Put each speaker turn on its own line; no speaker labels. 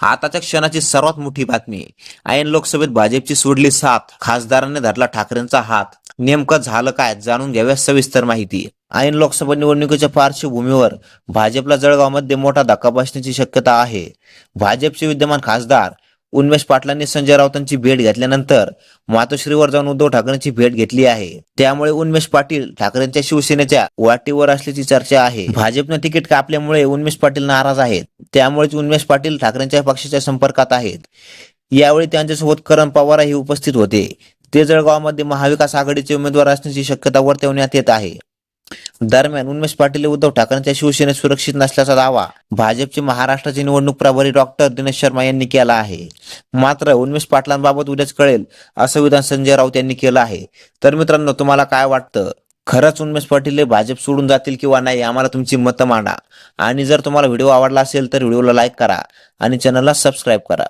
आताच्या क्षणाची सर्वात मोठी बातमी. ऐन लोकसभेत भाजपची सोडली साथ. खासदारांनी धरला ठाकरेंचा हात. नेमकं झालं काय जाणून घ्याव्या सविस्तर माहिती. ऐन लोकसभा निवडणुकीच्या पार्श्वभूमीवर भाजपला जळगावमध्ये मोठा धक्का बसण्याची शक्यता आहे. भाजपचे विद्यमान खासदार उन्मेष पाटलांनी संजय राऊतांची भेट घेतल्यानंतर मातोश्रीवर जाऊन उद्धव ठाकरेंची भेट घेतली आहे. त्यामुळे उन्मेष पाटील ठाकरेंच्या शिवसेनेच्या वाटीवर असल्याची चर्चा आहे. भाजपनं तिकीट कापल्यामुळे उन्मेष पाटील नाराज आहेत. त्यामुळेच उन्मेष पाटील ठाकरेंच्या पक्षाच्या संपर्कात आहेत. यावेळी त्यांच्यासोबत करण पवारही उपस्थित होते. ते जळगावमध्ये महाविकास आघाडीचे उमेदवार असण्याची शक्यता वर्तवण्यात येत आहे. दरम्यान उन्मेष पाटील उद्धव ठाकरेंच्या शिवसेनेत सुरक्षित नसल्याचा दावा भाजपचे महाराष्ट्राचे निवडणूक प्रभारी डॉक्टर दिनेश शर्मा यांनी केला आहे. मात्र उन्मेष पाटलांबाबत उद्याच कळेल असं विधान संजय राऊत यांनी केलं आहे. तर मित्रांनो तुम्हाला काय वाटतं? खरंच उन्मेष पाटील हे भाजप सोडून जातील किंवा नाही आम्हाला तुमची मतं मांडा. आणि जर तुम्हाला व्हिडिओ आवडला असेल तर व्हिडिओला लाईक करा आणि चॅनलला सबस्क्राईब करा.